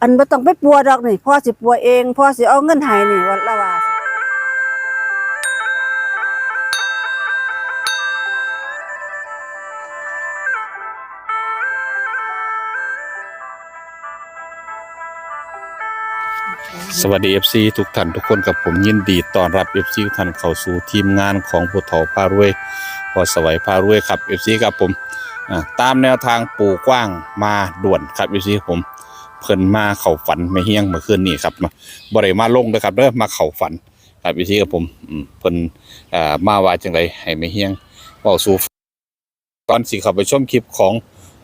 อันบ่ต้องไปปัวดอกนี่พ่อสิปัวเองพ่อสิเอาเงินให้นี่ว่าละว่าสวัสดี FC ทุกท่านทุกคนกับผมยินดีต้อนรับ FC ทุกท่านเข้าสู่ทีมงานของผู้เฒ่าพารวยพอสวัยพารวยครับ FC ครับผมอ่าตามแนวทางปู่กว้างมาด่วนครับ FC ผม เพิ่นมาเข้าฝันไม่เฮี้ยงเมื่อคืนนี้ครับเนาะบ่ได้มาลงเด้อครับเด้อมาเข้าฝันครับ FC ครับผมเพิ่นอ่ามาว่าจังไดให้ไม่เฮี้ยงเว้าสู่ก่อนสิเข้าไปชมคลิปของ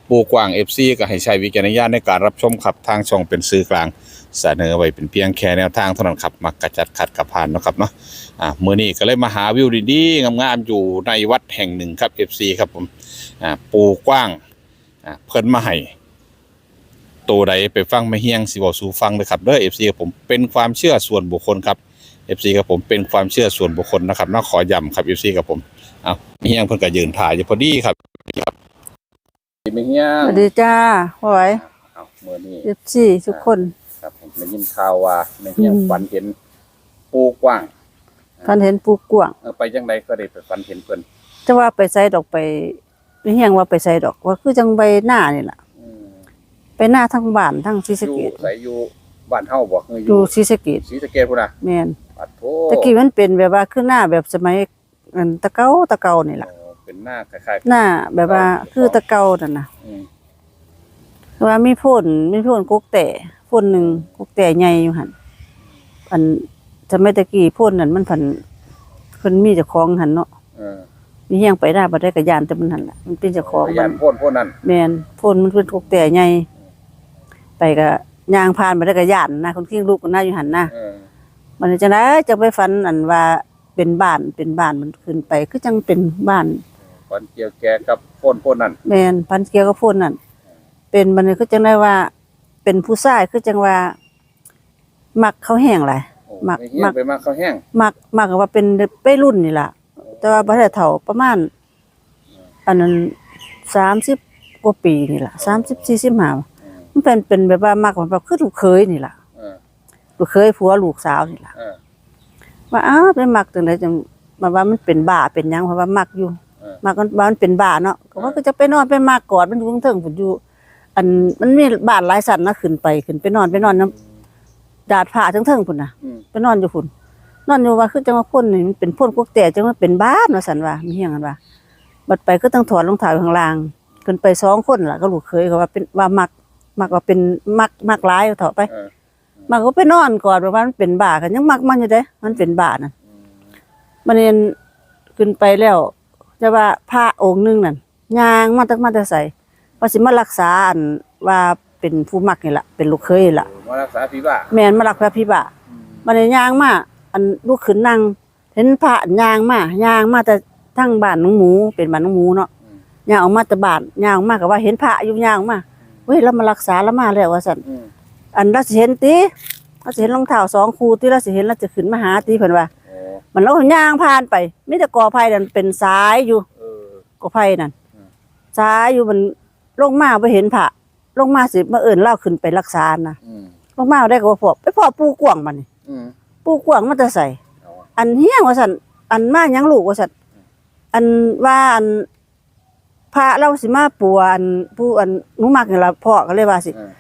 ปูกว้าง FC ก็ให้ใช้วิจารณญาณในการรับชมครับทางช่องเป็นสื่อกลางเสนอไว้เป็นเพียงแค่แนวทางเท่านั้นครับมักกระจัดขัดกระพานนะครับเนาะอ่ามื้อนี้ก็เลยมาหาวิวดีๆงามๆอยู่ในวัดแห่งหนึ่งครับ FC ครับผมอ่าปูกว้างอ่าเพิ่นมาให้ ตัวใดไปฟังไม่เฮียงสิเว้าสู่ฟังเลยครับเด้อ FC ครับผมเป็นความเชื่อส่วนบุคคลครับ FC ครับผมเป็นความเชื่อส่วนบุคคลนะครับเนาะขอย้ำครับ FC ครับผมเอาไม่เฮียงเพิ่นก็ยืนถ่ายอยู่พอดีครับครับไม่เฮียสงวัสดีจ้าพ่อไหวเอามื้อนี้14ทุกคน ครับผมได้ยินข่าวว่าแม่เฮียงอืม ฝันเห็นปูกว้างท่านเห็นปูกว้างเออไปจังใดก็ได้ไปฝันเห็นเพิ่นจะว่าไปใส่ดอกไปไม่เฮียงว่าไปใส่ดอกว่าคือจังใบหน้านี่ล่ะอืมไป หน้าทั้งบ้านทั้งศรีสะอยู่เกษใส่อยู่บ้านเฮาบ่คือออยู่ยู่ศรีสะเกษศรีสะเกษพุ่นน่ะแม่นปัดโทตะกี้มันเป็นแบบว่าคือหน้าแบบสมัยอันตะเกาตะเกานี่ล่ะ เออเป็นหน้าคล้ายๆหน้าแบบว่าคือตะเกานั่นน่ะ อืมคือว่ามีพ่นมีพ่นกกแต่พ่นหนึงกกแต่ใหญ่อยู่หั่นอันสมัยตะกี้พ่นนั่นมันผันเพิ่นมีเจ้าของหั่นเนาะเออมีเฮียงไปได้บ่ได้ก็ย่านแต่มันหั่นล่ะมันเป็นเจ้าของพมัยานนพ่นพ่นนั่น แม่นพ่นมันเป็นกกแต่ใหญ่ ไปก็ย่างผ่านบ่ได้ก็ย่านนะคนขี้ลูกก็น่าอยู่หั่นนะเออมันจังได๋จะไปฝันอันว่าเป็นบ้านเป็นบ้านมันขึ้นไปคือจังเป็นบ้านฝันเกี่ยวแกกับพ่นพ่นนั่นแม่นพันเกี่ยวกับพ่นนั่นเป็นมันคือจังได้ว่า เป็นผู้ชายคือจังว่า มักเขาแห้งหลาย โอ้มักแม่เฮียมังกไปมาข้าวแห้งมักมักว่าเป็นไปรุ่นนี่ล่ะ แต่ว่าบ่ได้เฒ่าประมาณ อันนั้น30กว่าปีนี่ล่ะ30 45อื มมันเป็นเป็นแบบว่ามักแบบคือลูกเคยนี่ล่ะเออลูกเคยผัวลูกสาวนี่ล่ะเออ ว่าอ้าวไปมักจังไดจังมาว่ามันเป็นบ้าเป็นหยังเพราะว่ามักอยู่เออมักมันว่ามันเป็นบ้าเนาะก็ว่าก็จะไปนอนไปมากกอดมันอยู่เทิงๆพุ่นอยู่ อันมันมีบ้านหลายสันนะขึ้นไปขึ้นไปนอนไปนอนน้ำดาดผ้าเทิงๆพุ่นน่ะอืม ไปนอนอยู่พุ่นนอนอยู่ว่าคือจังว่าพ่นนี่มันเป็นพ่นกวกแต่จังว่าเป็นบ้านว่าสันว่ามีเฮียงกันว่าบัดไปก็ต้องถอดรองเท้าข้างล่างขึ้นไปสองคนล่ะก็ลูกเคยก็ว่าเป็นว่ามัก มักว่าเป็นมักมักหลายเอาเถอะไป เออมักก็ไปนอนกอดว่ามันเป็นบ้ากันยังมักมันอยู่เด้ มันเป็นบ้าน่ะอืมมันเรียนขึ้นไปแล้วจะว่าพระองค์หนึงนั่นย่างมาตั้งมาแต่ใส่ว่าสิมารักษาอันว่าเป็นผู้มักนี่ล่ะเป็นลูกเคยนี่ล่ะ มารักษาพี่บ้าแม่นมารักพระพิบาอืมมันได้ย่างมาอันลูกขึ้นนั่งเห็นพระย่างมาย่างมาแต่ทั้งบ้านน้องหมูเป็นบ้านน้องหมูเนาะอืมย่างออกมาแต่บ้านย่างออกมาก็ว่าเห็นพระอยู่ย่างออกมา เฮ้ยเรามารักษาแล้วมาแล้วว่าซั่นอืมอันเราสิเห็นติเราสิเห็นรองเท้าสองคู่ที่เราสิเห็นเราจะขึ้นมาหาติเพิ่นว่าโอ้มันเราย่างผ่านไปมีแต่กอไผ่นั่นเป็นสายอยู่ เออ กอไผ่นั่นอืม สายอยู่มันลงมาบ่เห็นพระลงมาสิมาเอิ้นเล่าขึ้นไปรักษานะอืมลงมาได้ก็บ่พอไปพอปูกวางมันนี่อืมปูกวางมันจะใส่ เอาอะอันเฮียงว่าซั่นอันมาหยังลูกว่าซั่นอันว่าอัน พระเราสิมาปัวอันผู้อันหนูมักนี่ล่ะพ่อก็เลยว่าสิ เออ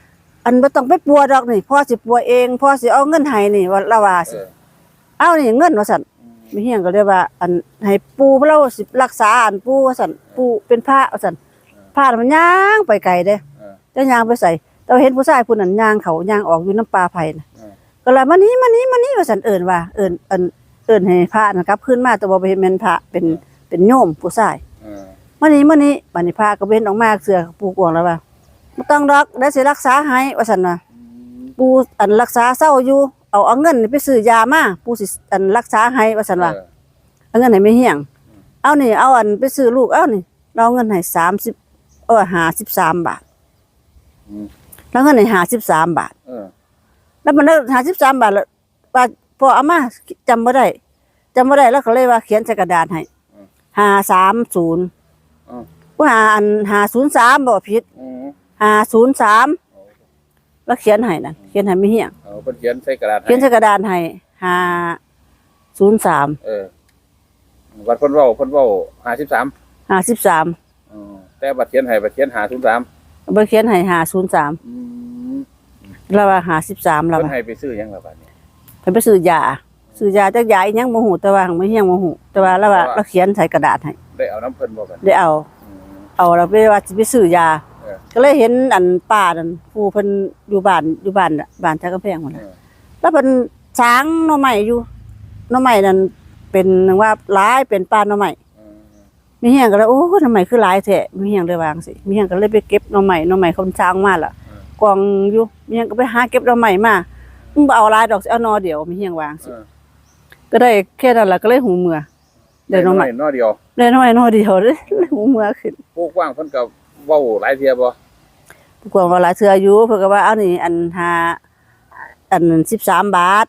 อันบ่ต้องไปปัวดอกนี่พ่อสิปัวเองพ่อสิเอาเงินให้นี่ว่าละว่าเอสิอเอานี่เงินว่าซั่นอืมมีเฮียงก็เรียกว่า อันให้ปูเราสิรักษาอันปูว่าซั่นปูเป็นพระว่าซั่นพระน่ะมันย่างไปไกลเด้ เออจะย่างไปใส่แต่ว่าเห็นผู้ชายผู้นั้นย่างเขาย่างออกอยู่น้ำปลาไผ่น่ะเออ ก็เลยมานี้มานี้มานี้ว่าซั่นเอิ้นว่าเอิ้นเอิ้นเอิ้นให้พระน่ะกลับคืนมาแต่ว่าบ่เห็นแม่นพระเป็นเป็นโยมผู้ชายเออ มานี้มานี้บัดนี้พระก็เว้นออกมาเสือปูกวางแล้วว่าบ่ต้องดอกได้สิรักษาให้ว่าซั่นน่ะอืมปูอันรักษาเศร้าอยู่เอาเอาเงินนี่ไปซื้อยามาปูสิอันรักษาให้ว่าซั่นว่าเออเอาเงินไหนไม่เหี่ยงเอานี่เอาอันไปซื้อลูกเอานี่เราเอาเงินให้สามสิบเออหาสิบสามบาทอืมแล้วเงินให้หาสิบสามบาทเออแล้วมันได้หาสิบสามบาทแล้วว่าพอเอามาจำไม่ได้จำไม่ได้แล้วก็เลยว่าเขียนใส่กระดานให้หาสามศูนย์ อ๋อว่าหาอันหาศูนย์สามบอกผิดอืมหาศูนย์สามแล้วเขียนให้นั่นเขียนให้ไม่เฮียงเอาเพิ่นเขียนใส่กระดาษให้เขียนใส่กระดานให้ห้าศูนย์สามเออวัดเพิ่นเว้าเพิ่นเว้า53ห้าสิบสามอ๋อแต่บัดเขียนให้บัดเขียน503เบอร์เขียนให้ห้าศูนย์สามอืมเราว่าห้าสิบสามเราเพิ่นว่าให้ไปซื้อหยังล่ะบัดนี้ เพิ่นไปซื้อยาซื้อยาจากยาอีหยังบ่ฮู้แต่ว่าหังไม่เฮียงบ่ฮู้แต่ว่าเราว่าเราเขียนใส่กระดาษให้ ได้เอาน้ำเพิ่นบ่บัดนี้ได้เอาอืมเอาเราไปว่าสิไปซื้อยาเออก็เลยเห็นอันป้านั่นผู้เพิ่นอยู่บ้านอยู่บ้านน่ะบ้านท่ากำแพงพุ่นเอน่ะอแล้วเพิ่นสางหน่อไม้อยู่หน่อไม้นั่นเป็นว่าหลายเป็นป้าหน่อไม้เออมีเฮียงก็เลยโอ้หน่อไม้คือหลายแท้มีเฮียงเลยวาจั่งสิมีเฮียงก็เลยไปเก็บหน่อไม้หน่อไม้เขาสร้างมาล่ะกองอยู่มีเฮียงก็ไปหาเก็บหน่อไม้มามึงบ่เอาหลายดอกสิเอาหนอเดียวมีเฮียงวาจั่งสิเออก็ได้แค่นั้นล่ะก็เลยหูเมื่อ ได้หน่อไม้น้อยเดียวได้หน่อไม้หนอเดียวเลยหูเมื่อขึ้นผู้กว้างเพิ่นก็เว้าหลายเที่ยบ่กวางว่าหลายเทื่ออยู่เพิ่นก็ว่าเอานี่อันหาอัน13บาท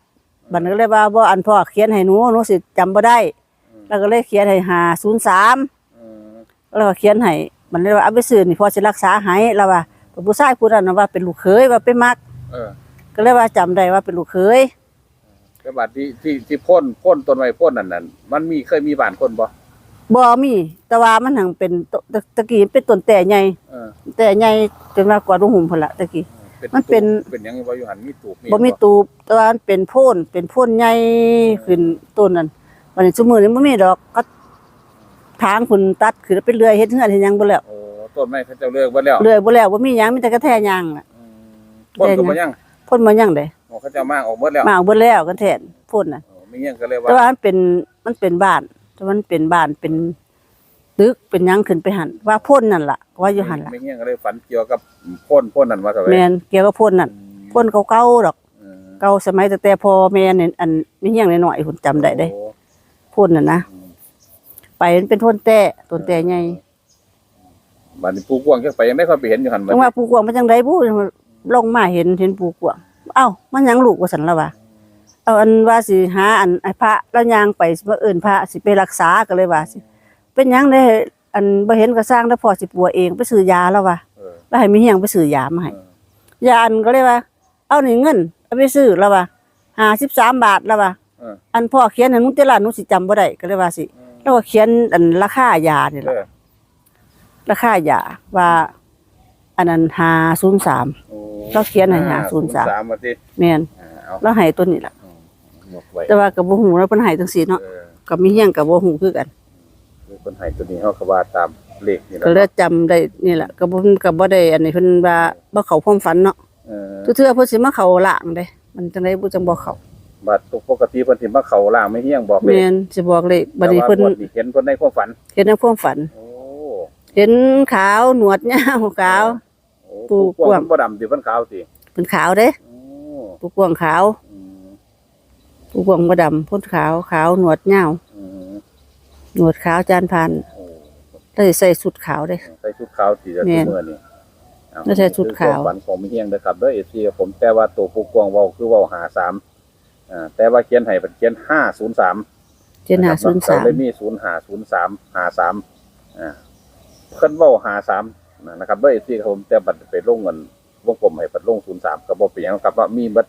บัดนั้นก็เลยว่าบ่อันพ่อเขียนให้หนูหนูสิจำบ่ได้ แล้วก็เลยเขียนให้503เออแล้วก็เขียนให้มันเลยว่าเอาไปซื้อนี่พ่อสิรักษาให้แล้วว่าผู้ชายผู้นั้นน่ะว่าเป็นลูกเขยว่าไปมักเออก็เลยว่าจำได้ว่าเป็นลูกเขย แต่บัดที่ที่ที่พ่นพ่นต้นไม้พ่นนั่นนั่นมันมีเคยมีบ้านคนบ่บ่มี แต่ว่ามันหังเป็นตตะตะกี้เป็นต้นแต่ใหญ่เออแต่ใหญ่จนว่ากว่าดงหุ่มพุ่นละตะกี้ มันเป็น ตูบเป็นหยังบ่อยู่หันมีตูบบ่มีตูบแต่ว่ามันเป็นโพ่นเป็นโพ่นใหญ่ขึ้นต้นนั้นวันนี้ซุมื้อนี้บ่มีดอกก็ทางคุณตัดขึ้นเป็นเรื่อยเฮ็ดเฮือนเฮ็ดหยังบ่แล้วโอ้ต้นไม้เขาเจ้าเลิกเบิดแล้วเรื่อยบ่แล้วบ่มีหยังมีแต่กระแทยางน่ะอืมพ่นก็บ่ยังพ่นมาหยังเด้โอ้ เขาเจ้ามากออกเบิดแล้วมาเอาเบิดแล้วกันแทนพ่นน่ะโอ้มีหยังก็เลยว่าแต่ว่ามันเป็นมันเป็นบ้านแต่ว่ามันเป็นบ้านเป็นตึกเป็นหยังขึ้นไปหันว่าพ่นนั่นล่ะ ว่าอยู่หันล่ะมีหยังก็เลยฝันเกี่ยวกับพ่นพ่นนั่นว่าซะไว้แม่นเกี่ยวกับพ่นนั่นพ่นเก่าๆดอกเออเก่าสมัยแต่แต่พ่อแม่เนี่ยอันมีเฮียงน้อยๆผมจำได้เด้โอ้พ่นน่ะนะไปมันเป็นพ่นแต่ต้นแต่ใหญ่บัดนี้ปูกวางจักไปยังได้ค่อยไปเห็นอยู่หันบัดจังว่าปู่กวางมันจังไดบุลงมาเห็นเห็นปู่กวาง เอ้ามันหยังลูกว่าซั่นละวะเอาอันว่าสิหาอันไอ้พระแล้วยางไปสิมาเอิ้นพระสิไปรักษาก็เลยว่าสิเป็นหยังได้อันบ่เห็นก็สร้างแล้วพอสิปัวเองไปซื้อยาแล้วว่ะเออแล้วให้มีเฮียงไปซื้อยามาให้เออยาอันก็เลยว่า เอานี่เงินเอาไปซื้อแล้วว่ะ53บาทแล้วว่ะเอออันพ่อเขียนให้หนูแต่ละหนูสิจำบ่ได้ก็เลยว่าสิ แล้วก็เขียนอันราคายานี่เอล่ะอราคายาว่า อันนั้น503โอ้เราเขียนให้หาศูนย์สาม มาสิแม่นอ่าเอาแล้วให้ตัวนี้ล่ะ หมกไว้แต่ว่าก็บ่ฮู้ว่าเพิ่นให้จังซี่เนาะเออก็มีเฮียงก็บ่ฮู้คือกันคือคนให้ตัวนี้เฮาก็ว่าตามเลขนี่แหละก็เลยจำได้นี่ล่ะก็บ่ก็บ่ได้อันนี้เพิ่นว่าบ่เข้าความฝันเนาะเออทุกเทื่อเพิ่นสิมาเข้าล่างเด้มันจังได๋บ่จังบ่เข้าบัดปกติเพิ่นสิมาเข้าล่างไม่เฮี้ยงบอกเลแม่ขนสิบอกเลขบัดนี้เพิ่นแต่ว่างวดเห็นเพิ่นในความฝันเห็นในความฝัน โอ้ เห็นขาวหนวดยาวขาวโอ้ปูปูกว้างกว้างบ่ดำสิเพิ่นขาวสิเป็นขาวเด้โอ้ปูกวางขาว อืมปูกวางบ่ดำพ่นขาวขาวหนวดยาวอืมหนวดขาวจานพันโอ้ได้ใส่สุดขาวเด้ ใส่ชุดขาวสิจะแม่นมื้อนี้เอาแล้วใส่ชุดขาวคือความฝันของไม่เฮี้ยงเด้อครับเด้อ FC ครับผมแต่ว่าตัวปูกว้างเว้าคือเว้า53อ่าแต่ว่าเขียนให้เพิ่นเขียน503 เจนหาศูนย์สามเลยมีศูนย์หาศูนย์สามหาสามอ่า เพิ่นเว้าหาสามนะครับด้วยที่ผมแต่บัดไปลงเงินวงกลมให้บัดลงศูนย์สามก็บ่เป็นหยังครับว่ามีเบัด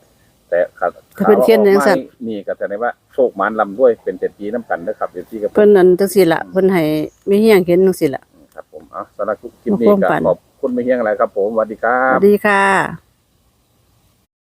แต่ขัดถ้าเป็นเขียนจังซั่นนี่ก็แสดงว่าโชคหมานลำด้วยเป็นเศรษฐีน้ำกันนะครับเศรษฐีกับเพิ่นนั่นจังซี่ล่ะเพิ่นให้มีเฮียงเห็นจังซี่ล่ะ ครับผมเอาสำหรับคลิปนี้ความก็ฝันขอบคุณไม่เฮียงอะไรครับผมสวัสดีครัสบวัสดีค่ะ